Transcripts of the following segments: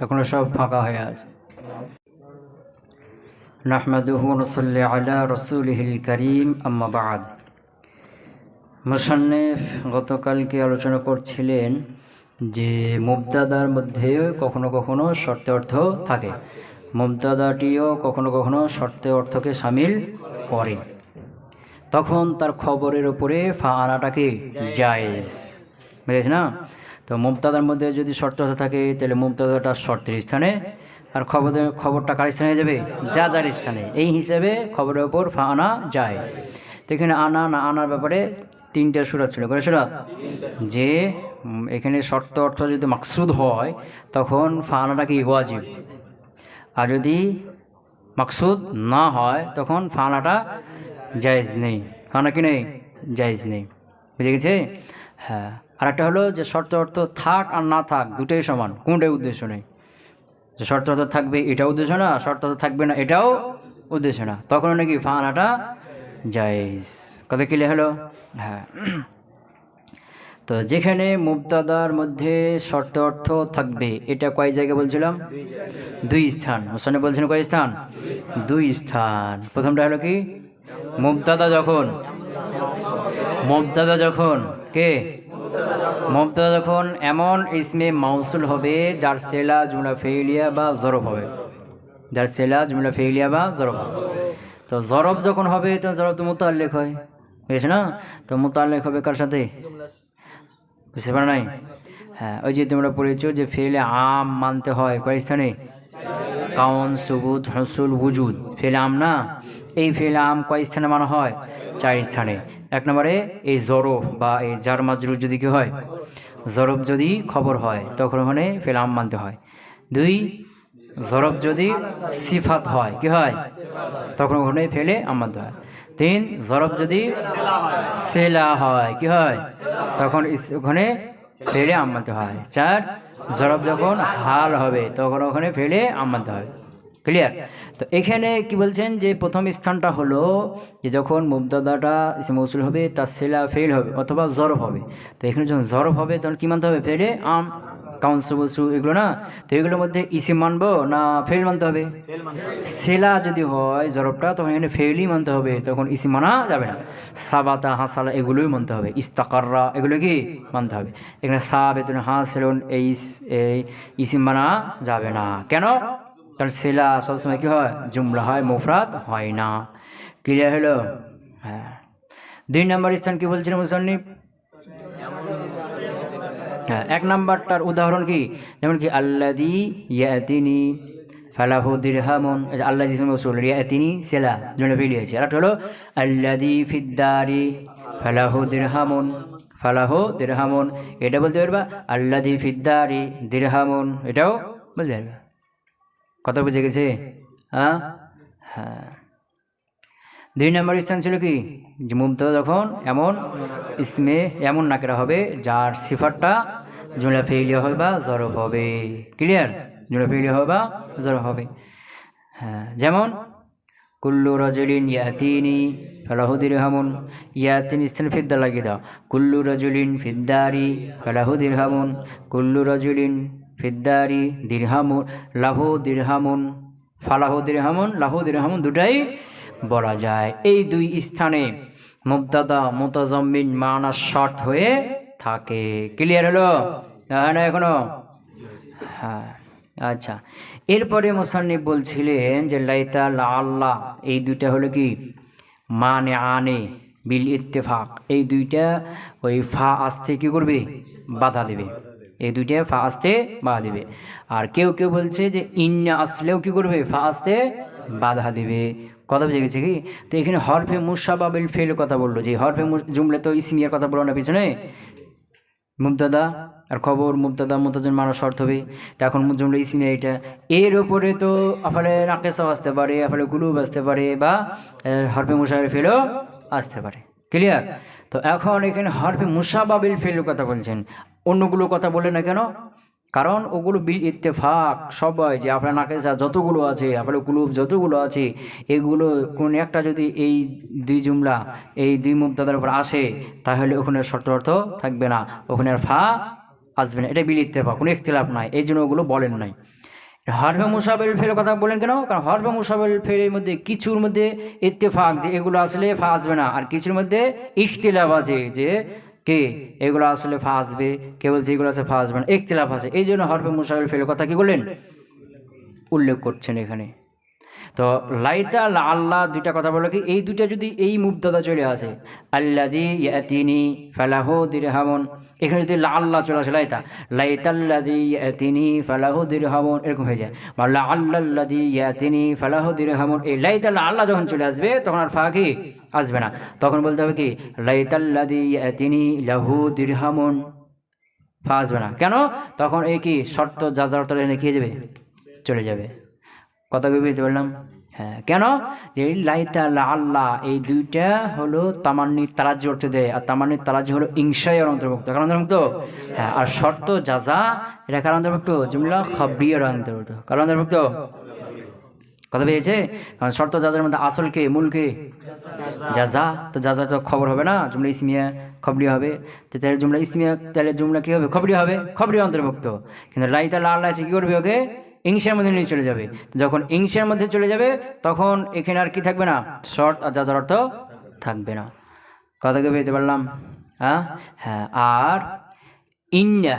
এখনও সব ফাঁকা হয়ে আছে। নাহমাদুহু নসল্লি আলা রসুলহিল করিম, আম্মা বাদ। মুসান্নেফ গতকালকে আলোচনা করছিলেন যে মুবতাদার মধ্যে কখনো কখনো শর্তে অর্থ থাকে। মুবতাদাটিও কখনো কখনো শর্তে অর্থকে সামিল করে। তখন তার খবরের উপরে ফা আনাটাকে জায়েজ। বুঝেছ না? তো মুমতাদার মধ্যে যদি শর্ত অর্থ থাকে, তাহলে মুমতাদাটা শর্তের স্থানে। আর খবরের, খবরটা কার স্থানে যাবে? যা যার স্থানে। এই হিসেবে খবরের ওপর আনা যায়। তো এখানে আনা না আনার ব্যাপারে তিনটা সুরাত ছিল। করে সুরাত? যে এখানে শর্ত অর্থ যদি মাকসুদ হয়, তখন ফা আনাটা কি? ওয়াজিব। আর যদি মাকসুদ না হয়, তখন ফানাটা জায়েজ নেই। ফানা কি নেই? জায়েজ নেই। বুঝে গেছে? হ্যাঁ। আর একটা হলো যে শর্ত অর্থ থাক আর না থাক, দুটোই সমান, কোনটাই উদ্দেশ্য নেই। যে শর্ত অর্থ থাকবে এটাও উদ্দেশ্য না শর্ত অর্থ থাকবে না এটাও উদ্দেশ্য না। তখন নাকি ফানাটা জায়েজ। কত কিলে হলো? হ্যাঁ। তো যেখানে মুবতাদার মধ্যে শর্ত অর্থ থাকবে, এটা কয় জায়গায় বলছিলাম? দুই স্থান। হোসেনে বলছেন কয় স্থান? দুই স্থান। প্রথমটা হলো কি? মুবতাদা যখন মুবতাদা যখন, কে? মুবতাদা যখন এমন ইসমে মাউসুল হবে, যার সেলা জুমলা ফেইলিয়া বা জরব হবে। যার সেলা জুমলা ফেইলিয়া বা জরব হবে। তো জরব যখন হবে, তো জরব তো মোতাল্লেক হয়। বুঝেছ না? তো মোতাল্লেক হবে কার সাথে? বুঝতে পারো নাই? হ্যাঁ ওই যে তোমরা পড়েছো যে ফেলে আম মানতে হয়, কয় স্থানে? কাউন সুবুদ হসুল উজুদ ফেলে আম না? এই ফেলে আম কয় স্থানে মানা হয়? চার স্থানে। এক নম্বরে, এই জরফ বা এই জার মাজরুর যদি কি হয়? জরফ যদি খবর হয়, তখন ওখানে ফেলে আম মানতে হয়। দুই, জরফ যদি সিফাত হয়, কি হয়? তখন ওখানে ফেলে আম মানতে হয়। তিন, জরফ যদি সেলা হয়, কি হয়? তখন ওখানে ফেলে আম্মাতে হয়। চার, জরফ যখন হাল হবে, তখন ওখানে ফেলে আম্মাতে হয়। ক্লিয়ার তো এখানে কি বলছেন যে প্রথম স্থানটা হলো যে যখন মুবদাদাটা ইসে মৌসুল হবে, তার সেলা ফেল হবে অথবা জরব হবে। তো এখানে যখন জরব হবে, তখন কী মানতে হবে? ফেলে আম কাউন্সু বসু এগুলো না? তো এগুলোর মধ্যে ইসি মানবো না ফেল মানতে হবে? সেলা যদি হয় জরবটা, তখন এখানে ফেলই মানতে হবে, তখন ইসি মানা যাবে না। সাবাতা, হাসালা, এগুলোই মানতে হবে। ইস্তাকাররা, এগুলো কি? মানতে হবে। এখানে সা বেতন হাসেলুন, এই ইস- মানা যাবে না। কেন? কারণ সেলা সবসময় কী হয়? জুমলা হয় মুফরাত হয় না। ক্লিয়ার হলো? হ্যাঁ। দুই নম্বর স্থান কি বলছিলেন মুসন্নিফ? হ্যাঁ এক নাম্বারটার উদাহরণ কি? যেমন কি আল্লাদি ইয়াতিনি ফালাহু দিরহামুন। আল্লাহ জিসম রসুল ইয়াতিনি সেলা জন্য ফেলিয়েছে আর হলো আল্লাদি ফিদ্দারি ফালাহু দিরহামুন ফালাহু দিরহামুন। এটা বলতে পারবা? আল্লাদি ফিদ্দারি দিরহামুন। এটাও বলতে পারবা। কথা বুঝে গেছে? হ্যাঁ? হ্যাঁ। দুই নম্বর স্থান ছিল কি? যে মুমতাজা যখন এমন ইসমে এমন নাকেরা হবে যার সিফারটা জুমলা ফেইলিয়া হবে বা জরব হবে। ক্লিয়ার জুমলা ফেইলিয়া হবে বা জরব হবে। হ্যাঁ যেমন কুল্লু রজলিন ইয়াতিনি ফালাহুদির হামুন ইয়াতিন স্থানে ফিদ্দা লাগিয়ে দাও। কুল্লু রজলিন ফিদ্দারি ফালাহুদির হামুন কুল্লু রজলিন ফিদ্দারি দিরহামুন, লাহু দিরহামুন, ফালাহু দিরহামুন, লাহু দিরহামুন দুটাই বলা যায়। এই দুই স্থানে মুবদাদা মুতাজম্মিন মানা শর্ট হয়ে থাকে। ক্লিয়ার হলো? হ্যাঁ না এখনও? হ্যাঁ আচ্ছা। এরপরে মোসান্নিফ বলছিলেন যে, লাইতা লা আল্লাহ এই দুইটা হলো কি? মানে আনে বিল ইত্তেফাক। এই দুইটা ওই ফা আসতে কি করবে? বাধা দেবে। এই দুইটা ফা আসতে বাধা দিবে। আর কেউ কেউ বলছে যে, ইন্না আসলেও কি করবে? ফা আসতে বাধা দিবে। কথা বুঝে গেছে কি? তো এখানে হরফে মুসাবাবিল ফেল কথা বলল। যে হরফে জুমলে তো ইসমিয়ার কথা বলল না, পিছনে মুবদাদা আর খবর মুবদাদা মুতাজন মারা শর্ত হবে। তা এখন জুমলে ইসিমে এটা এর ওপরে তো আফালে নাকেসাও আসতে পারে, আফালে গুলুব আসতে পারে বা হরফে মুসাবের ফেলও আসতে পারে। ক্লিয়ার তো এখন এখানে হরফে মুসাবাবিল ফেলের কথা বলছেন। অন্যগুলো কথা বলে না কেন? কারণ ওগুলো বিল ইত্তেফাক। সবাই যে আপনার নাকেসা যতগুলো আছে, আপনার কুলুব যতগুলো আছে, এগুলো কোন একটা যদি এই দুই জুমলা, এই দুই মুক্তাদের উপর আসে, তাহলে ওখানে শর্ত অর্থ থাকবে না। ওখানে ফা আসবে না। এটা বিল ইত্তেফাক। কোনো ইখতিলাফ নাই। এই জন্য ওগুলো বলেন নাই। হরফে মুসাবেল ফেলের কথা বলেন কেন? কারণ হরফে মুসাবেল ফেলের মধ্যে কিছুর মধ্যে ইত্তেফাক যে এগুলো আসলে ফা আসবে না। আর কিছুর মধ্যে ইখতিলাফ আছে যে কে? এগুলো আসলে ফাঁসবে। কে বলছে এগুলো আছে ফা আসবে না। ইখতিলাফ আছে। এই জন্য হরফে মুসাবেল ফেলের কথা কি বললেন? উল্লেখ করছেন এখানে। তো লাইতা লা আল্লাহ দুইটা কথা বলো কি? এই দুইটা যদি এই মুবদাদা চলে আসে আল্লাদি ইয়াতিনি ফালাহু দিরহামন। এখানে যদি লা আল্লাহ চলে আসে, লাইতা লাইতাল্লাদি ইয়াতিনি ফালাহু দিরহামন, এরকম হয়ে যায়। বা লা আল্লাল্লাদি ইয়াতিনি ফালাহু দিরহামন, এই লাইতা লা আল্লাহ যখন চলে আসবে, তখন আর ফাঁকি আসবে না। তখন বলতে হবে কি? লাইতাল্লাদি ইয়াতিনি লাহু দিরহামন ফা আসবে না। কেন? তখন এই কি? শর্ত, যা যার তলে খেয়ে যাবে, চলে যাবে। কথা কবি বুঝতে পারলাম? হ্যাঁ কেন? যে লাইতা আল্লাহ এই দুইটা হলো তামান্নি তারাজি অর্থ দেয়, আর তামান্নি তারাজি হলো ইংসাইয়ের অন্তর্ভুক্ত। কারণ অন্তর্ভুক্ত? হ্যাঁ আর শর্ত যাজা, এটা কারণ অন্তর্ভুক্ত? জুমলা খাবরিয়ার অন্তর্ভুক্ত। কারণ অন্তর্ভুক্ত? কথা পেয়েছে? কারণ শর্ত যাজার মধ্যে আসল কে? মূল কে? যাজা। তো যাজা তো খবর হবে না? জুমলা ইসমিয়া খবরি হবে। তো তাহলে জুমলা ইসমিয়া, তাহলে জুমলা কি হবে? খবরি হবে। খবরি অন্তর্ভুক্ত। কিন্তু লাইতা লা আল্লাহ আছে কি করবে ওকে? ইংসের মধ্যে নিয়ে চলে যাবে। যখন ইংসের মধ্যে চলে যাবে, তখন এখানে আর কি থাকবে না? শর্ট আর যাজার অর্থ থাকবে না। কথা কে পেতে পারলাম? হ্যাঁ হ্যাঁ আর ইন্না,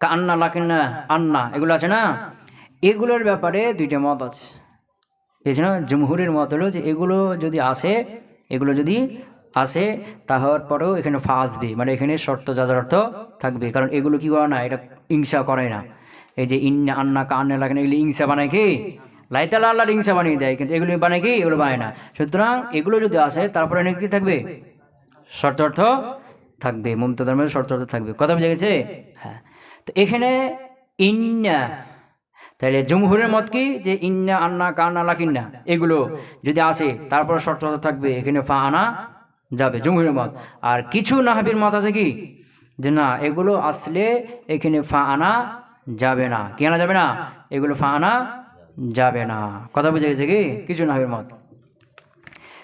কান্না, লাকিন্না, আন্না, এগুলো আছে না? এগুলোর ব্যাপারে দুইটা মত আছে। এই জন্য জমহুরের মত হলো যে এগুলো যদি আসে, এগুলো যদি আসে তাহার পরেও এখানে ফা আসবে। মানে এখানে শর্ত যাজার অর্থ থাকবে। কারণ এগুলো কি করে না? এটা ইংসা করে না। এই যে ইন্না আন্না কান্না লাগে এগুলো ইংসা বানায় কি? লাইতালা আল্লাহর ইংসা বানিয়ে দেয়, কিন্তু এগুলি বানায় কি? এগুলো বানায় না। সুতরাং এগুলো যদি আসে, তারপরে অনেক কি থাকবে? শর্ত অর্থ থাকবে মমতা ধর্মের শর্ত অর্থ থাকবে। কথা বুঝে গেছে? হ্যাঁ। তো এখানে ইন্না, তাহলে জমহুরের মত কি? যে ইন্না আন্না কান্না লাকিন্না এগুলো যদি আসে, তারপর শর্ত অর্থ থাকবে, এখানে ফা আনা যাবে, জমহুরের মত। আর কিছু নাহাবির মত আছে কি? যে না, এগুলো আসলে এখানে ফা আনা যাবে না। কি আনা যাবে না? এগুলো ফা আনা যাবে না। কথা বুঝে গেছে কি? কিছু নাহাবির মত।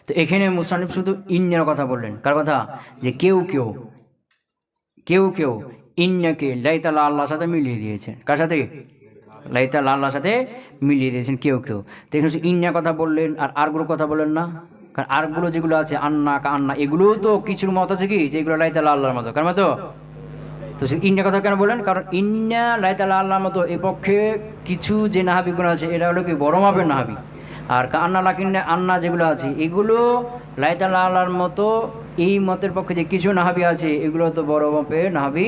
তো এখানে মুসানিফ শুধু ইন্নের কথা বললেন। কার কথা? যে কেউ কেউ কেউ কেউ ইন্নাকে লাইতালা আল্লাহর সাথে মিলিয়ে দিয়েছেন। কার সাথে? লাইতালা আল্লাহর সাথে মিলিয়ে দিয়েছেন কেউ কেউ। তো এখানে ইন্নার কথা বললেন আর আরগুলোর কথা বললেন না। কারণ আরগুলো যেগুলো আছে, আন্না, কান্না, এগুলোও তো কিছুর মত আছে কি? যেগুলো লাইতালা আল্লাহর মতো। কার মতো? তো সে ইন্না কথা কেন বলেন কারণ ইন্না লাইতালা আল্লাহর মতো এ পক্ষে কিছু যে নাহাবিগুলো আছে এটা হলো কি বড় মাপের নাহাবি আর কান্না লাকিন্না আন্না যেগুলো আছে এগুলো লাইতালা আল্লাহর মতো এই মতের পক্ষে যে কিছু নাহাবি আছে এগুলো তো বড় মাপের নাহাবি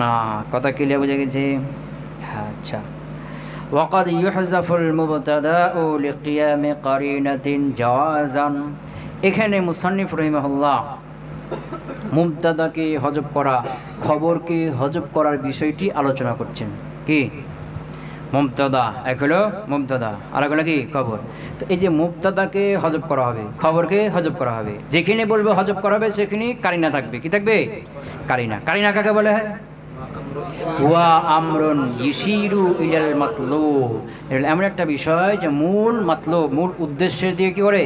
না কথা ক্লিয়ার বোঝা গেছে হ্যাঁ আচ্ছা وقد يحذف المبتداء لقيام قرينة جوازا এখানে মুসান্নিফ রহিমাহুল্লাহ মুবতাদাকে হজব করা খবরকে হজব করার বিষয়টি আলোচনা করছেন। কি? মুবতাদা এক হলো মুবতাদা আর এক হলো কি? খবর। তো এই যে মুবতাদাকে হজব করা হবে, খবরকে হজব করা হবে, যেখানে বলবে হজব করা হবে সেখানে কারিনা থাকবে। কি থাকবে? কারিনা। কারিনা কাকে বলে হয়? আমরুন এমন একটা বিষয় যে মূল মাতলুব, মূল উদ্দেশ্যের দিকে কি করে?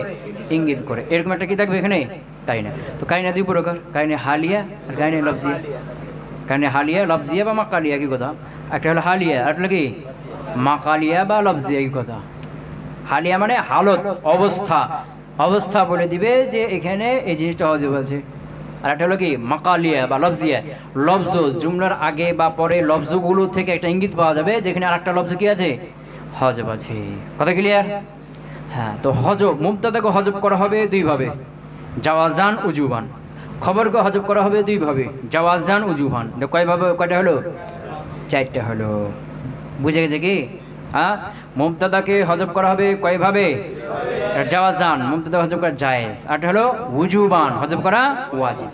ইঙ্গিত করে। এরকম একটা কি থাকবে এখানে? কাইনা তো কাইনা দুই প্রকার কাইনে হালিয়া আর কাইনে লফজিয়া কাইনে হালিয়া লফজিয়া বা মাকালিয়া, কি কথা? একটা হলো হালিয়া, আর হলো কি? মাকালিয়া বা লফজিয়া কি কথা। হালিয়া মানে হালত, অবস্থা। অবস্থা বলে দিবে যে এখানে এই জিনিসটা হজব আছে। আর একটা হলো কি? মাকালিয়া বা লফজিয়া। লফজ জুমলার আগে বা পরে লফজগুলো থেকে একটা ইঙ্গিত পাওয়া যাবে যেখানে আর একটা লফজ কি আছে? হজব আছে। কথা ক্লিয়ার হ্যাঁ তো হজব মুমতাদাকে হজব করা হবে দুইভাবে। জাওয়াজান উজুবান। খবরকে হজব করা হবে দুইভাবে জাওয়াজান উজুবান। কয়ভাবে কয়টা হলো? চারটা হলো। বুঝে গেছে কি? হ্যাঁ? মুমতাদাকে হজব করা হবে কয়ভাবে জাওয়াজান। মুমতাদা হজব করা জায়েজ। আরটা হলো উজুবান। হজব করা ওয়াজিব।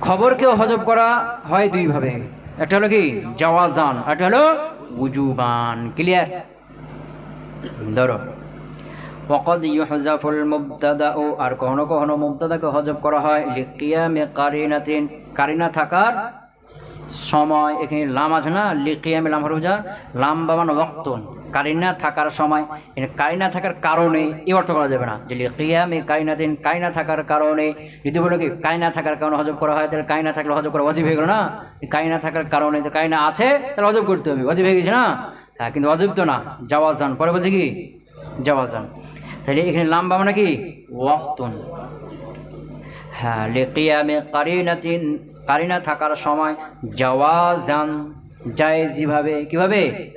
খবরকেও হজব করা হয় দুইভাবে একটা হলো কি? জাওয়াজান। আরটা হলো উজুবান। ক্লিয়ার? ধরো। ওকদ ইউহজাফুল মুবতাদাউ আর কখনো কখনো মুবতাদাকে হজব করা হয় লিকিয়ামে কারিনাতিন, কারিনা থাকার সময়, এখানে লাম আছে না? লিকিয়ামে লাম হরফজা লাম বাবান ওয়াক্তন, কারিনা থাকার সময় কারিনা থাকার কারণে এ অর্থ করা যাবে না। যে লিকিয়ামে কারিনাতিন, কারিনা থাকার কারণে, যদি বলো কি কারিনা থাকার কারণে হজব করা হয়, তাহলে কারিনা থাকলে হজব করা অজীব হয়ে গেল না? কারিনা থাকার কারণে তো কারিনা আছে, তাহলে হজব করতে হবে। অজীব হয়ে গেছে না? হ্যাঁ কিন্তু অজীব তো না জাওয়াজান পরে বলছে কি? জাওয়াজান তাহলে এখানে লাম্বা মানে কি? ওয়াক্তুন। হ্যাঁ লিকিয়ামে কারিনাতিন, কারিনা থাকার সময় জাওয়াজান, জায়েজিভাবে, কীভাবে?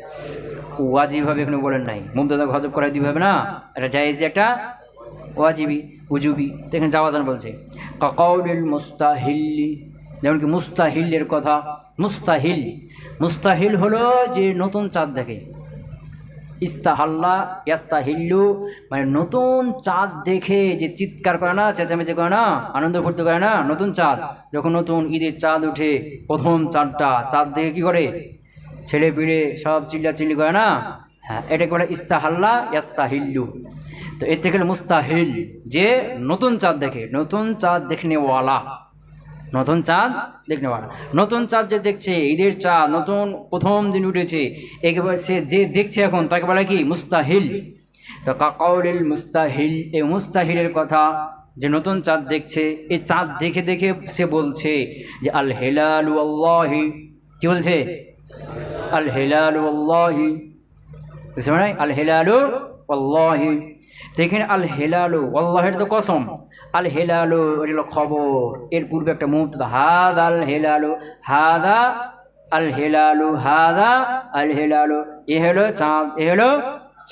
ওয়াজিভাবে এখানে বলেন নাই। মুমতাদা হজব করা দিভাবে না? এটা জায়েজি একটা ওয়াজিবি, উজুবি। তো এখানে জাওয়াজান বলছে, কাকাউলিল মুস্তাহিল্লি। যেমন কি মুস্তাহিলের কথা, মুস্তাহিল। মুস্তাহিল হলো যে নতুন চাঁদ দেখে। ইস্তাহাল্লা, ইয়াস্তাহিল্লু মানে নতুন চাঁদ দেখে যে চিৎকার করে না, চেঁচামেচি করে না, আনন্দ ফুর্তি করে না, নতুন চাঁদ। যখন নতুন ঈদের চাঁদ উঠে প্রথম চাঁদটা, চাঁদ দেখে কি করে? ছেলে পিড়ে সব চিল্লা চিল্লি করে না? হ্যাঁ এটাকে বলে? ইস্তাহাল্লা, ইয়াস্তাহিল্লু। তো এর থেকে হলো মুস্তাহিল, যে নতুন চাঁদ দেখে, নতুন চাঁদ দেখনেওয়ালা নতুন চাঁদ দেখনেওয়ালা নতুন চাঁদ যে দেখছে, ঈদের চাঁদ, নতুন প্রথম দিন উঠেছে, একেবারে সে যে দেখছে এখন, তাকে বলে কি? মুস্তাহিল। তো কাকাউলিল মুস্তাহিল, এই মুস্তাহিলের কথা যে নতুন চাঁদ দেখছে, এই চাঁদ দেখে দেখে সে বলছে যে, আল হেলালু আল্লাহি। কি বলছে? আল হেলালু আল্লাহি। বুঝতে পারেন আল হেলালু আল্লাহি। দেখেন, আল হেলালু আল্লাহের তো কসম। আল হেলালু, এটা হলো খবর। এর পূর্বে একটা মুহূর্ত হাদ আল হেলালু, হাদা আল হেলালু, হাদা আল হেলালু। এ হলো চাঁদ, এ হলো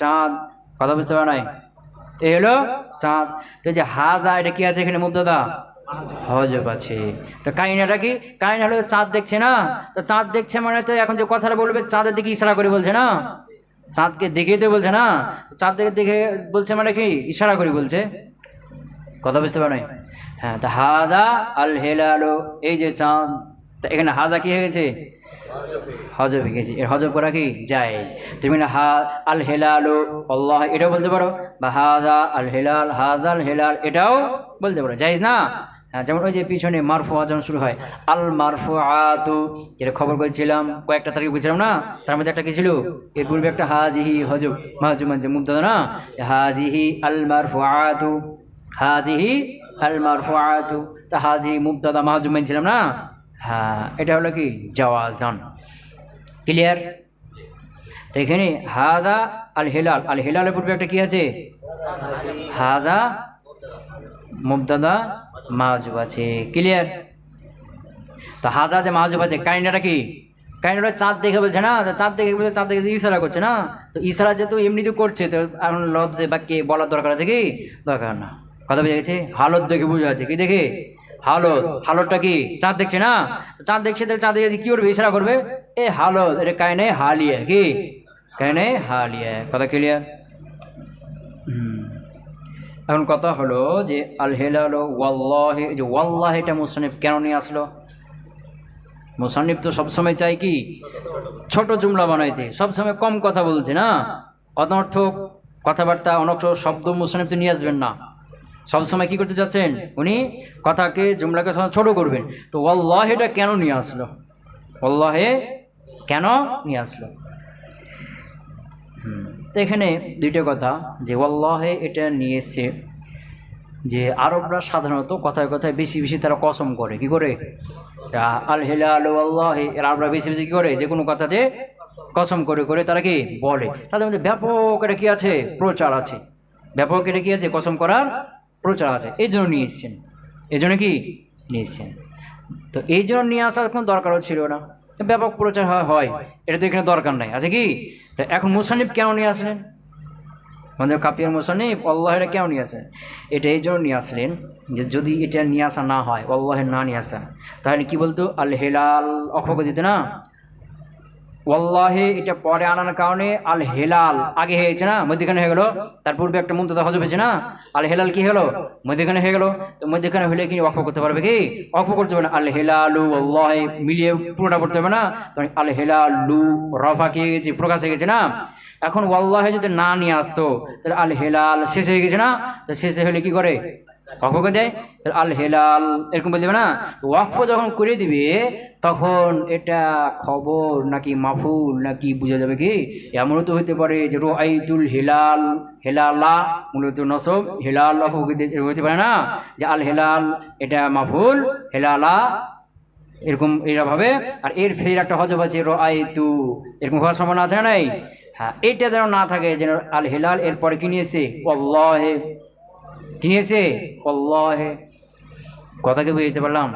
চাঁদ। কথা বুঝতে পারা নাই? এ হলো চাঁদ। তো যে হাজা এটা কি আছে এখানে মুগ্ধদা হজব আছে। তো কাহিনাটা কি? কাহিনা হলো চাঁদ দেখছে না? তো চাঁদ দেখছে মানে তো এখন যে কথাটা বলবে, চাঁদের দিকে ইশারা করে বলছে না? চাঁদকে দেখে তো বলছে না? চাঁদ দেখে দেখে বলছে মানে কি? ইশারা করে বলছে। কথা বুঝতে পারো হ্যাঁ তা হাদা আল হেলালো, এই যে চাঁদ, তা এখানে হাজা কি হয়ে গেছে? হজব হয়ে গেছে। এর হজব করা কি? যায় তুমি না হা আল হেলালো, আল্লাহ, এটাও বলতে পারো? বা হাদা আল হেলাল হাজা আল হেলাল, এটাও বলতে পারো। যাইজ না? হ্যাঁ যেমন ওই যে পিছনে মারফু যখন শুরু হয়। আল মারফু আতু যেটা খবর করেছিলাম, কয়েকটা তারিখ বুঝছিলাম না? তার মধ্যে একটা কি ছিল? এর পূর্বে একটা হাজিহি হজব মাহজুম যে মুগ্ধ না? হাজিহি আল মারফু আতু হাজিহি আল মারফু আতু তা হাজি মুবদাদা মাহজুম ছিলাম না? হ্যাঁ এটা হলো কি? জওয়াজান। ক্লিয়ার তো এখানে হাদা আল হেলাল, আল হেলালের পূর্বে একটা কি আছে? হাদা মুবদাদা মাহজুব আছে। ক্লিয়ার তো হাজা যে মাহজুব আছে, কাহিনাটা কি? কাহিনাটা চাঁদ দেখে বলছে না? চাঁদ দেখে বলছে, চাঁদ দেখে ইশারা করছে না? তো ইশারা যেহেতু এমনিতে করছে, তো এখন লফজে বা কে বলার দরকার আছে কি? দরকার না। কথা বুঝে গেছে? হালত দেখে বুঝা আছে কি দেখে? হালত। হালতটা কি? চাঁদ দেখছে না? চাঁদ দেখছে, তাহলে চাঁদ কি করবে? ইশারা করবে? এ হালত এটা কাহিনে হালিয়া। কি? কাহিনে হালিয়া। কথা ক্লিয়ার এখন কথা হলো যে আল হেলাল ওয়াল্লাহ, যে ওয়াল্লাহ এটা মুসানিফ কেন নিয়ে আসলো? মুসানিফ তো সবসময় চাই কি? ছোট জুমলা বানাইতে। সবসময় কম কথা বলতে, না? অনর্থক কথাবার্তা অনর্থ শব্দ মুসানিফ তো নিয়ে আসবেন না। সবসময় কি করতে চাচ্ছেন? উনি কথাকে জুমলাকে ছোট করবেন। তো এটা কেন নিয়ে আসলো? অল্লাহে কেন নিয়ে আসলো? তো এখানে দুইটা কথা যে ওয়াল্লাহে এটা নিয়ে এসছে যে আরবরা সাধারণত কথায় কথায় বেশি বেশি তারা কসম করে। কি করে? আল হেলাল আল্লাহ এর আরবরা বেশি বেশি কী করে? যে কোনো কথাতে কসম করে করে তারা কি বলে। তাদের মধ্যে ব্যাপক এটা কী আছে? প্রচার আছে। ব্যাপক এটা কী আছে? কসম করার প্রচার আছে, এই জন্য নিয়ে এসছেন। এই জন্য কি? নিয়ে তো এই জন্য নিয়ে আসার কোনো দরকারও ছিল না। ব্যাপক প্রচার হয় হয়। এটা তো এখানে দরকার নাই। আছে কি? তো এখন মুসানিফ কেন নিয়ে আসলেন? আমাদের কাপিয়ার মুসানিফ আল্লাহ এটা কেন নিয়ে আসেন এটা এই জন্য নিয়ে আসলেন যে যদি এটা নিয়ে আসা না হয় অল্লাহের না নিয়ে আসা, তাহলে কি বলতো? আল হেলাল অক্ষক না? ওয়াল্লাহে, এটা পরে আনার কারণে আল হেলাল আগে হয়েছে না? মধ্যখানে হয়ে গেল? তার পূর্বে একটা মন্ত্র হজব হয়েছে না? আল হেলাল কি হলো মধ্যখানে হয়ে গেল। তো মধ্যখানে হলে কি অক্ষ করতে পারবে কি? অক্ষ করতে পারবে না। আল হেলালু আল্লাহে মিলিয়ে পুরোটা পড়তে হবে না? তখন আল হেলালু রফা কি গেছে? প্রকাশ হয়ে গেছে না? এখন ওয়াল্লাহে যদি না নিয়ে আসতো, তাহলে আল হেলাল শেষ হয়ে গেছে না? তো শেষে হলে কি করে? অক্ষকে দেয়? তাহলে আল হেলাল, এরকম বলে দেবে না? ওয়াকফ যখন করে দিবে, তখন এটা খবর নাকি মাফুল নাকি বোঝা যাবে কি? এমনও তো হতে পারে যে রো আইদুল হেলাল, হেলালা, মূলত নসব, হেলাল হতে পারে না? যে আল হেলাল, এটা মাফুল, হেলালা, এরকম এরভাবে আর এর ফের একটা হজব আছে র তু এরকম হওয়ার সম্ভাবনা আছে না নাই? হ্যাঁ এটা যেন না থাকে, যেন আল হেলাল এরপরে কি নিয়েছে? অল্লাহে কি নিয়েছে অল্লাহে কথা কি বুঝতে পারলাম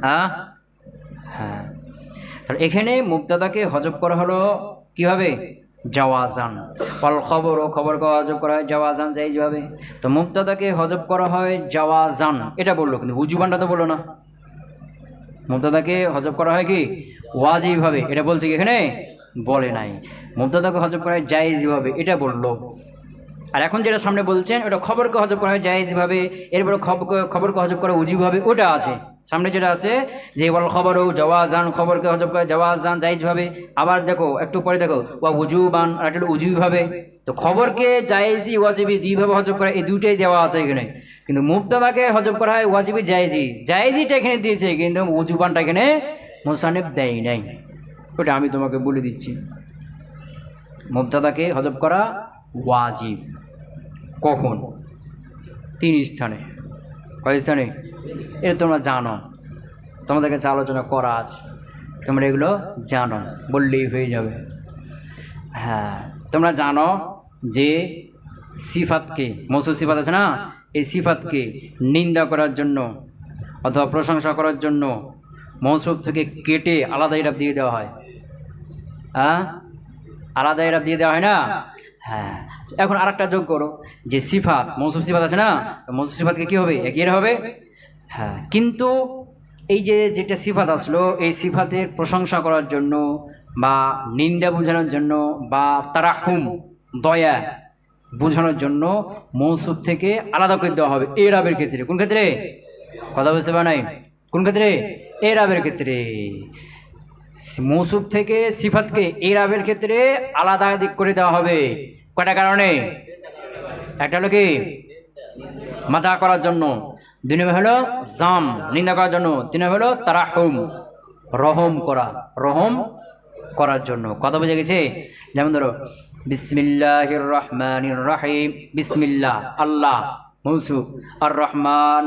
হ্যাঁ। হ্যাঁ। তাহলে এখানে মুক্তাদাকে হজব করা হলো কীভাবে? জাওয়াজান। অল খবর ও খবরকে হজব করা হয় জাওয়াজান যাই যেভাবে। তো মুক্তাদাকে হজব করা হয় জাওয়াজান। এটা বলল কিন্তু উজুবানটা তো বলল না। মুক্তাদাকে হজব করা হয় কি? ওয়াজিবভাবে। এটা বলছে কি এখানে? বলে নাই। মুক্তাদাকে হজব করা হয় জায়েজভাবে এটা বলল। আর এখন যেটা সামনে বলছেন, ওটা খবরকে হজব করা হয় জায়েজভাবে এরপরে খবরকে হজব করা উজিভাবে ওটা আছে। সামনে যেটা আছে, যে বল খবরও জওয়াজান, খবরকে হজব করে জওয়াজান জায়েজভাবে আবার দেখো, একটু পরে দেখো, ওয়া উজুবান, আর একটা উজুভাবে তো খবরকে জায়েজি, ওয়াজিবি দুইভাবে হজব করা, এই দুইটাই দেওয়া আছে এখানে। কিন্তু মুক্তাদাকে হজব করা হয় ওয়াজিবি, জায়েজি। জায়েজিটা এখানে দিয়েছে, কিন্তু উজুবানটা এখানে মোসানেব দেয় নাই। ওটা আমি তোমাকে বলে দিচ্ছি। মুক্তাদাকে হজব করা ওয়াজিব। কখন? তিন স্থানে। কয় স্থানে? এটা তোমরা জানো। তোমাদের কাছে আলোচনা করা আছে। তোমরা এগুলো জানো, বললেই হয়ে যাবে। হ্যাঁ তোমরা জানো যে সিফাতকে, মৌসুম সিফাত আছে না? এই সিফাতকে নিন্দা করার জন্য অথবা প্রশংসা করার জন্য মৌসুম থেকে কেটে আলাদা ইরাব দিয়ে দেওয়া হয়। হ্যাঁ আলাদা ইরাব দিয়ে দেওয়া হয় না? হ্যাঁ। এখন আর একটা যোগ করো, যে সিফাত, মৌসুম সিফাত আছে না? মৌসুম সিফাতকে কী হবে? এর হবে? হ্যাঁ কিন্তু এই যে যেটা সিফাত আসলো, এই সিফাতের প্রশংসা করার জন্য বা নিন্দা বোঝানোর জন্য বা তারাহুম, দয়া বোঝানোর জন্য মৌসুফ থেকে আলাদা করে দেওয়া হবে এ রাবের ক্ষেত্রে। কোন ক্ষেত্রে? কথা বুঝতে পারা নাই? কোন ক্ষেত্রে? এ রাবের ক্ষেত্রে। মৌসুফ থেকে সিফাতকে এই রাবের ক্ষেত্রে আলাদা দিক করে দেওয়া হবে। কয়টা কারণে? একটা হলো কি? মাথা করার জন্য। দুই নম্বর হলো জাম, নিন্দা করার জন্য। তিন নম্বর হলো তারাহুম, রহম করা, রহম করার জন্য। কথা বুঝে গেছে? যেমন ধরো, বিসমিল্লাহির রহমানির রহিম, বিসমিল্লাহ, আল্লাহ মৌসুফ আর রহমান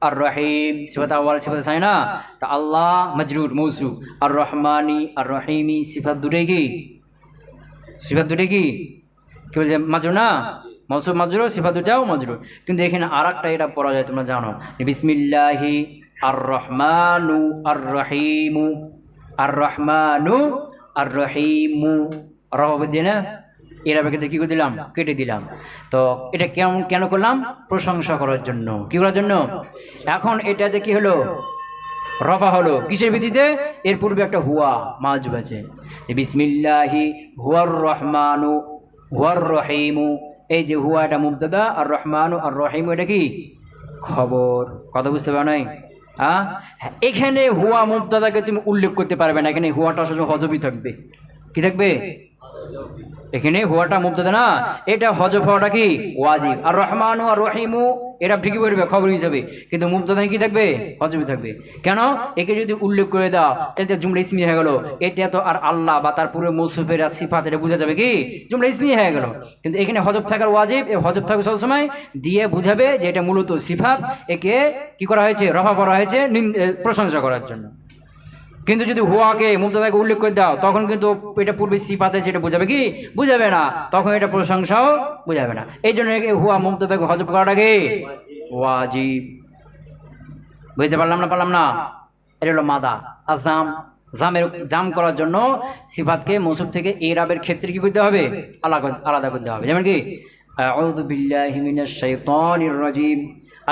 আর রহিম সিফাত আওয়াল, সিফাত সাই না? তা আল্লাহ, মজরুর মৌসুফ আর রহমানি আর রহিমি সিফাত দুটোই কি? সিফাত দুটোই কি? কি বলছে মাজরু না? মৌসুফ মাজরু সিফা দুটাও মাজরু। কিন্তু এখানে আর এটা পড়া যায়, তোমরা জানো। বিসমিল্লাহি আর রহমানু আর রহিমু আর রহমানু আর রহিমু রহব দিয়ে না? এরা ক্ষেত্রে কী করে দিলাম? কেটে দিলাম। তো এটা কেমন, কেন করলাম? প্রশংসা করার জন্য। কি করার জন্য? এখন এটা যে কি হলো? রফা হলো। কিসের ভিত্তিতে? এর পূর্বে একটা হুয়া, মাজ আছে। বিসমিল্লাহি হুয়ার রহমানু হুয়ার রহিমু এই যে হুয়া এটা মুবদাদা আর রহমানু আর রহিমু এটা কি? খবর। কথা বুঝতে পারো নাই? হ্যাঁ এখানে হুয়া মুবদাদাকে তুমি উল্লেখ করতে পারবে না। এখানে হুয়াটা সব হজবই থাকবে। কি থাকবে? এখানে হুয়াটা মুবদাদা না, এটা হজব হওয়াটা কি? ওয়াজিব। আর রহমানু আর রহিমু এটা ঠিকই বলবে, খবর হিসাবে কিন্তু মুবতাদা কি থাকবে? হজবে থাকবে। কেন? একে যদি উল্লেখ করে দাও, তাহলে তো জুমলা ইসমি হয়ে গেল। এটা তো আর আল্লাহ বা তার পুরো মৌসুফের সিফাত, এটা বোঝা যাবে কি? জুমলা ইসমি হয়ে গেল। কিন্তু এখানে হজব থাকার ওয়াজিব হজব থাকবে সবসময় দিয়ে বুঝাবে যে এটা মূলত সিফাত। একে কি করা হয়েছে? রফা করা হয়েছে প্রশংসা করার জন্য। কিন্তু যদি হুয়াকে মুক্তাদাকে উল্লেখ করে দাও, তখন কিন্তু এটা পূর্বে সিফাতে সেটা বোঝাবে কি? বুঝাবে না। তখন এটা প্রশংসাও বোঝাবে না। এই জন্য হুয়া মুক্তাদাকে হজব করাটাকে ওয়াজিব। বুঝতে পারলাম না পারলাম না? এটা হলো মাদা। আর জাম, জামের, জাম করার জন্য সিফাতকে মৌসুফ থেকে এই রাবের ক্ষেত্রে কি করতে হবে? আলাদা আলাদা করতে হবে। যেমন কি? আউযু মিনাশ শাইতানির রাজিম।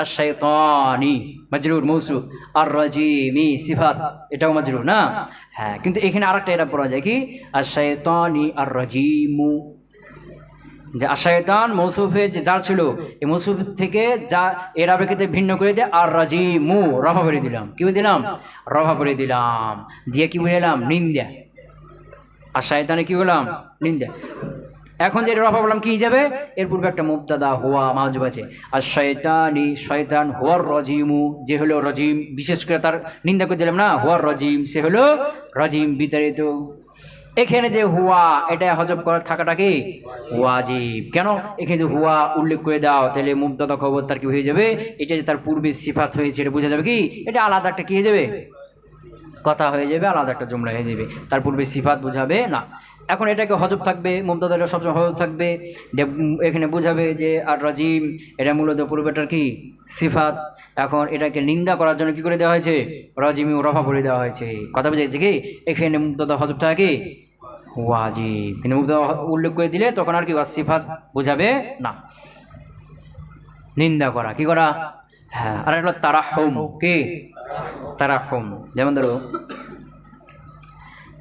আশ-শাইতানি, মাজরুর মৌসুফ আর রাজিমি সিফাত, এটাও মাজরুর না? হ্যাঁ কিন্তু এখানে আরেকটা এটা পড়া যায় কি? আশ-শাইতানি আর রাজিমু যে আশায়তান মৌসুফে যে যা ছিল, এই মৌসুফ থেকে যা এর আবেগেতে ভিন্ন করে দিয়ে আর রাজি মু রফা করে দিলাম। কি দিলাম? রফা করে দিলাম। দিয়ে কি বুঝলাম নিন্দা। আর শায়তানে কি বললাম নিন্দা। এখন যে রফা বললাম কি যাবে? এর পূর্বে একটা মুক্তাদা হুয়া মাহজুব আছে। আর শয়তানি, শয়তান হুয়ার রজিমু, যে হলো রজিম, বিশেষ করে তার নিন্দা করে দিলাম না, হুয়ার রজিম, সে হলো রজিম বিতাড়িত। এখানে যে হুয়া, এটা হজব করার থাকাটা কি? ওয়াজিব। কেন? এখানে যে হুয়া উল্লেখ করে দাও, তাহলে মুক্তাদা খবর তার কি হয়ে যাবে? এটা যে তার পূর্বে সিফাত হয়েছে, এটা বোঝা যাবে কি? এটা আলাদা একটা কি হয়ে যাবে? কথা হয়ে যাবে, আলাদা একটা জুমলা হয়ে যাবে। তার পূর্বে সিফাত বোঝাবে না। এখন এটাকে হজব থাকবে মুমতাদাটা সবসময় হজব থাকবে। এখানে বোঝাবে যে আর রাজিম, এটা মূলত পূর্বেটার কি? সিফাত। এখন এটাকে নিন্দা করার জন্য কি করে দেওয়া হয়েছে? রাজিমি ও রফা করে দেওয়া হয়েছে। কথা বুঝেছে কি? এখানে মুমতাদা হজব থাকে ওয়াজিব। কিন্তু মুমতাদা উল্লেখ করে দিলে তখন আর কি সিফাত বোঝাবে না। নিন্দা করা। কি করা? হ্যাঁ আর একটা তারাহম। কি? তারা হোম যেমন ধরো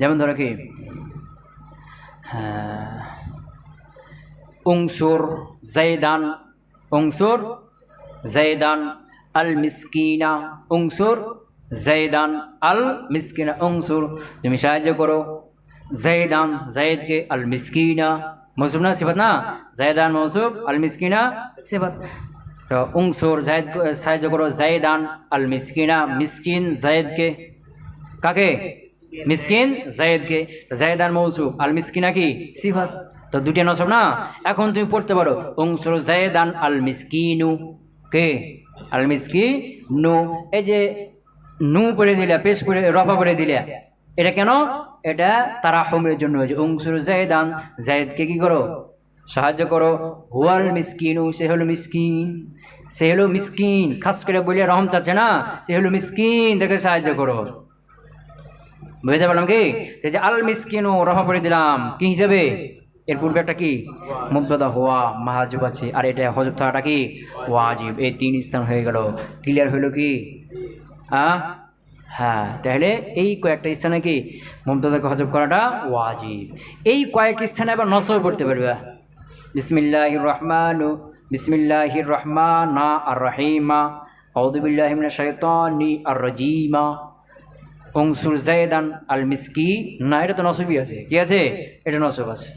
যেমন ধরো কি? উংসুর জাইদান উংসুর জাইদান আল মিসকিনা উংসুর জাইদান আল মিসকিনা উংসুর তুমি সাহায্য করো। জাইদান জাইদকে আল মিসকিনা মৌসুম না, সিফাত না? জাইদান মৌসুফ আল মিসকিনা সিফাত। তো উংসুর জায়দ, সাহায্য করো, জায়দান আল মিসকিনা মিসকিন, জায়দকে। কাকে? মিসকিন, জায়দকে। জায়দান মৌসু আল মিসকিনা কি? সিফাত। তো দুটি নসব না? এখন তুমি পড়তে পারো। উংসুর জায়দান আল মিসকিনু। কে? আল মিসকি নু এই যে নু পড়ে দিলে, পেশ পড়ে, রফা পড়ে দিলে, এটা কেন? এটা তারা হোমের জন্য হয়েছে। উংসুর জায়দান, জায়দকে কি করো? সাহায্য করো। হুয়াল মিসকিনু, সে হলো মিসকিন। সে হলো মিসকিন। খাস করে বলে রহম চাচ্ছে না? সে হলো মিসকিন, তাকে সাহায্য করো। বুঝতে পারলাম কি? যে আল মিসকিনু রহা করে দিলাম। কি হিসাবে? এর পূর্বে একটা কি? মুক্তদা হওয়া, মাহাজুব আছে। আর এটা হজব থাকাটা কি? ওয়াজিব। এই তিন স্থান হয়ে গেল। ক্লিয়ার হইল কি? হ্যাঁ হ্যাঁ। তাহলে এই কয়েকটা স্থানে কি? মুমতাদাকে হজব করাটা ওয়াজিব। এই কয়েক স্থানে আবার নসর পড়তে পারবে। বিসমিল্লাহ রহমান, বিসমিল্লাহির রহমান আর রহিমা আউদুবিল্লাহ শৈতানি আর রজিমা। অংসুর জায়দান আল মিসকি। না, এটা তো নসবই আছে। কি আছে? এটা নসব আছে।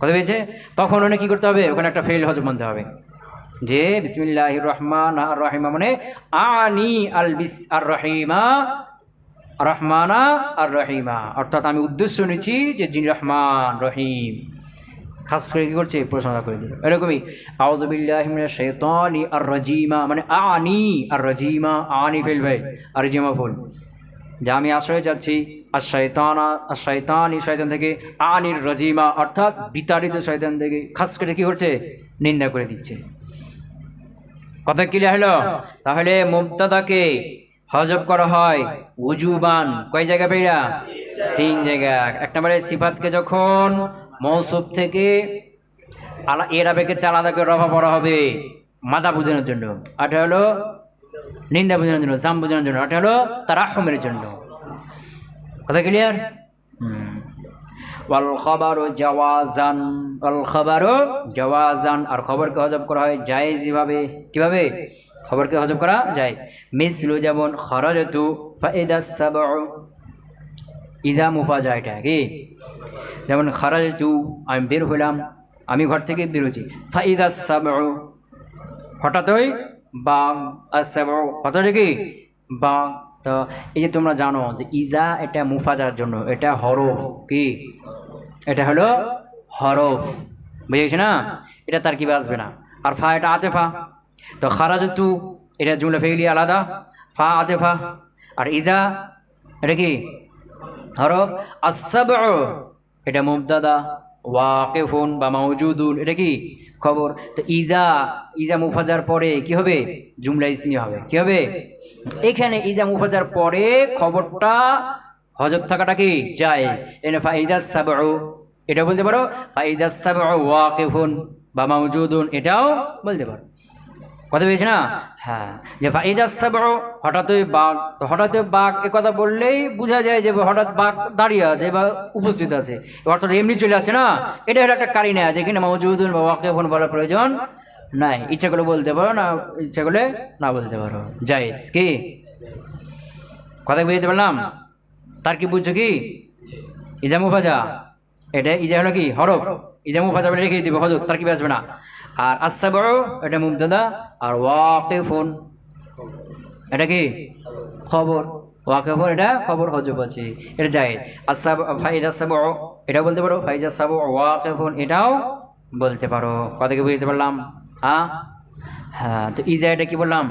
কথা পেয়েছে তখন ওখানে কী করতে হবে? ওখানে একটা ফেল হজব মানতে হবে। যে বিসমিল্লাহ রহমান আর রহিমা মানে আনি আল বিস আর রহিমা, রহমানা আর রহিমা। অর্থাৎ আমি উদ্দেশ্য নিচ্ছি যে যিনি রহমান, রহিম। খাস করে কি করছে? প্রশংসা করে দিল। এরকমই। আউদুবিল্লাহ শেতানি আর রজিমা মানে আনি আর রজিমা। আনি ফেল ভাই। আর রজিমা ফুল যা আমি আশ্রয় যাচ্ছি। আর শয়তানা, আর শয়তানি শয়তান থেকে আনির রজিমা, অর্থাৎ বিতাড়িত শয়তান থেকে খাস করে কি করছে? নিন্দা করে দিচ্ছে। কথা ক্লিয়ার হলো? তাহলে মুমতাদাকে হজব করা হয় উজুবান। কয় জায়গা পেইরা তিন জায়গা। এক নম্বরে সিফাতকে যখন মৌসুফ থেকে আলা এর আবেগের আলাদা করে রফা পড়া হবে, মাথা বোঝানোর জন্য। আটা হলো নিন্দা বোঝানোর জন্য, জাম বোঝানোর জন্য আটা হলো তারাহমের জন্য। কথা ক্লিয়ার ওয়াল খবরও জওয়াজান, ওয়াল খবরও জওয়াজান। আর খবরকে হজব করা হয় জায়েজিভাবে কীভাবে? খবরকে হজব করা যায়। মিসলু যেমন খরজতু ফাইদা সাবউ। ইদা মুফাজা এটা কি? যেমন খরজতু, আমি বের হলাম, আমি ঘর থেকে বেরোছি ফাইদা সাবউ। হঠাৎই বাঘ আসাবউ হঠাৎ কি বাঘ তো এই যে তোমরা জানো যে ইজা এটা মুফাজার জন্য এটা হরফ কি? এটা হলো হরফ। বুঝেছি না? এটা তার কি আসবে না। আর ফা এটা আতেফা। তো খারাজতু এটা জুমলা ফেইলি আলাদা। ফা আতেফা। আর ইদা এটা কি? হরফ। আসাব এটা মুবদাদা ওয়াকেফুন বা মাউজুদুন, এটা কি? খবর। তো ইজা ইজা মুফাজার পরে কি হবে? জুমলা ইসমি হবে। কি হবে? এখানে ইজা মুফাজার পরে খবরটা হজব থাকাটা কি? যায় এনে ফাইদা সাবউ এটা বলতে পারো? ফাইদা সাবউ ওয়াকিফুন বা মাউজুদুন, এটাও বলতে পারো। কথা পেয়েছি না? হ্যাঁ। যে ফাইদা সাবউ হঠাৎই বাঘ, তো হঠাৎই বাঘ এ কথা বললেই বোঝা যায় যে হঠাৎ বাঘ দাঁড়িয়ে আছে বা উপস্থিত আছে। অর্থাৎ এমনি চলে আসে না? এটা হলো একটা কারিনা আছে এখানে মজুদুল বা ওয়াকিফুন বলার প্রয়োজন নাই। ইচ্ছা করলে বলতে পারো, না ইচ্ছা করলে না বলতে পারো। জায়েজ কি? কথা বুঝতে পারলাম? তার কি বুঝছ কি? ইজামু ফাজা এটা ইজা হলো কি? হরফ। ইজামু ফাজা বলে রেখে দিবে হজব তার কি আসবে না? আর বড় এটা মুমদাদা আর ওয়াকে ফোন এটা কি? খবর। ওয়াকে ফোন এটা খবর হজব আছে। এটা যায় আচ্ছা ফাইজা সাব এটা বলতে পারো। ফাইজা ওয়াকে ফোন এটাও বলতে পারো। কথা কি বুঝতে পারলাম? হ্যাঁ হ্যাঁ তো ইজা, এটা কি বললাম?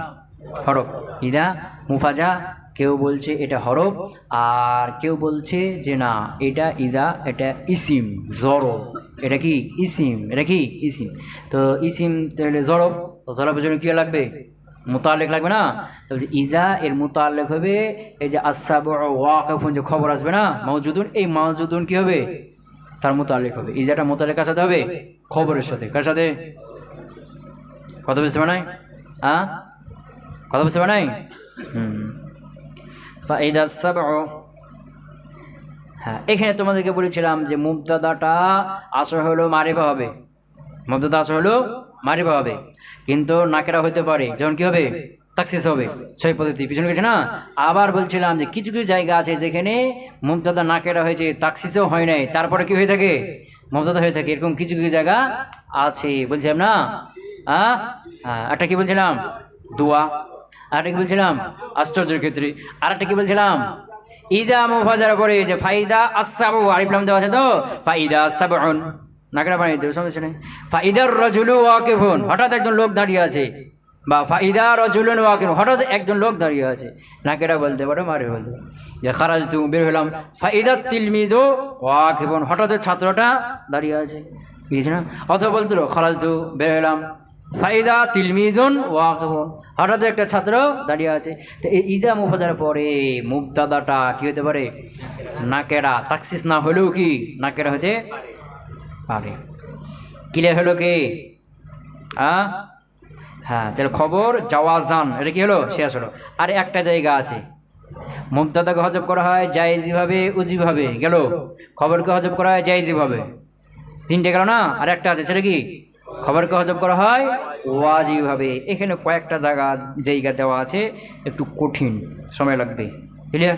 হরফ। ইদা মুফাজা, কেউ বলছে এটা হরফ, আর কেউ বলছে যে না, এটা ইদা এটা ইসিম, জরব। এটা কি? ইসিম। এটা কি? ইসিম। তো ইসিম, তাহলে জরব, তো জরবের জন্য কী লাগবে? মোতালেক লাগবে না? তো বলছে, ইজা এর মোতালেক হবে, এই যে আসাব ওয়াকফুন যে খবর আসবে না মৌজুদুন এই মৌজুদুন কি হবে? তার মোতালেক হবে। ইজাটা মোতালেক কার সাথে হবে? খবরের সাথে। কার সাথে? কথা বুঝতে পারে হ্যাঁ কথা বুঝতে পারে হুম। ফাইদা সাবউ হ্যাঁ এখানে তোমাদেরকে বলেছিলাম যে মুবতাদাটা আসর হলো মারিফা হবে। মুবতাদা আসর হলো মারিফা হবে কিন্তু নাকেরা হতে পারে যেমন কি হবে? তাকসিস হবে। ছয় পদ্ধতি। পিছনে গেছে না? আবার বলছিলাম যে কিছু কিছু জায়গা আছে যেখানে মুবতাদা নাকেরা হয়েছে তাকসিসও হয় নাই। তারপরে কি হয়ে থাকে? মুবতাদা হয়ে থাকে। এরকম কিছু কিছু জায়গা আছে। বলছিলাম না? হ্যাঁ একটা কি বলছিলাম? দোয়া। আরেকটা কি বলছিলাম? আশ্চর্যের ক্ষেত্রে। আরেকটা কি বলছিলাম? ইদা মুফাজার করে যে ফাইদা আসাবু আরিফলাম দেওয়া আছে তো? ফাইদা সাবউন নাকরা বানিয়ে দেবে সমস্যা নেই ফাইদার রজুলু ওয়াকিফুন, হঠাৎ একজন লোক দাঁড়িয়ে আছে। বা ফাইদা রজুলুন ওয়াকিফুন, হঠাৎ একজন লোক দাঁড়িয়ে আছে। নাকেরা বলতে পারো, মারে বলতে যে খারাজ তু বের হলাম। ফাইদা তিলমিদু ওয়াকিফুন, হঠাৎ ছাত্রটা দাঁড়িয়ে আছে। বুঝেছি না? অথবা বলতো খারাজ তু বের হলাম। ফাইদা তিলমিজুন ওয়াকিফুন, হঠাৎ একটা ছাত্র দাঁড়িয়ে আছে। তো এই ইদা মুফাজার পরে মুবতাদাটা কি হতে পারে? নাকেরা, তাকসিস না হলেও কি নাকেরা হতে পারে ক্লিয়ার হলো কি? হ্যাঁ হ্যাঁ তাহলে খবর জাওয়াজান, এটা কি হলো? শেষ হলো। আর একটা জায়গা আছে। মুবতাদাকে হজব করা হয় জায়েজিভাবে, উজিভাবে, গেল? খবরকে হজব করা হয় জায়েজিভাবে। তিনটে গেল না? আর একটা আছে, সেটা কি? খবরকে হজব করা হয় ওয়াজিভাবে। এখানে কয়েকটা জায়গা জায়গা দেওয়া আছে, একটু কঠিন, সময় লাগবে। ক্লিয়ার?